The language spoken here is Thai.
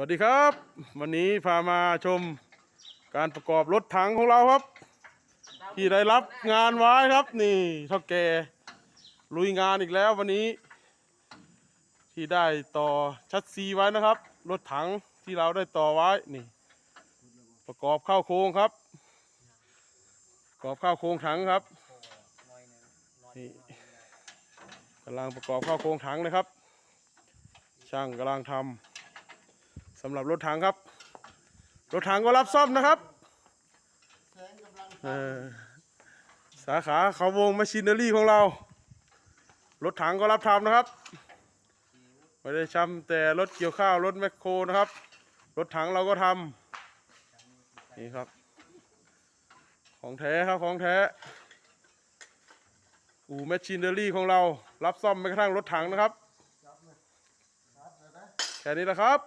วัสดีครับ วันนี้พามาชมการประกอบรถถังของเราครับ ที่ได้รับงานไว้ครับนี่เท่าแก่ลุยงานอีกแล้ววันนี้ ที่ได้ต่อชัดซีไว้นะครับ รถถังที่เราได้ต่อไว้นี่ ประกอบเข้าโครงครับ ประกอบเข้าโครงถังครับนี่กำลังประกอบเข้าโครงถังเลยครับ ช่างกำลังทำ สำหรับรถถังครับ รถถังก็รับซ่อมนะครับเออสาขาเขาวงมาชินเนอรี่ของเรา รถถังก็รับทำนะครับ ไม่ได้ทำแต่รถเกี่ยวข้าวรถแมคโครนะครับ รถถังเราก็ทำนี่ครับ ของแท้ครับของแท้ อู่แมชชีนเนอรี่ของเรา รับซ่อมแม้กระทั่งรถถังนะครับ แค่นี้แหละครับ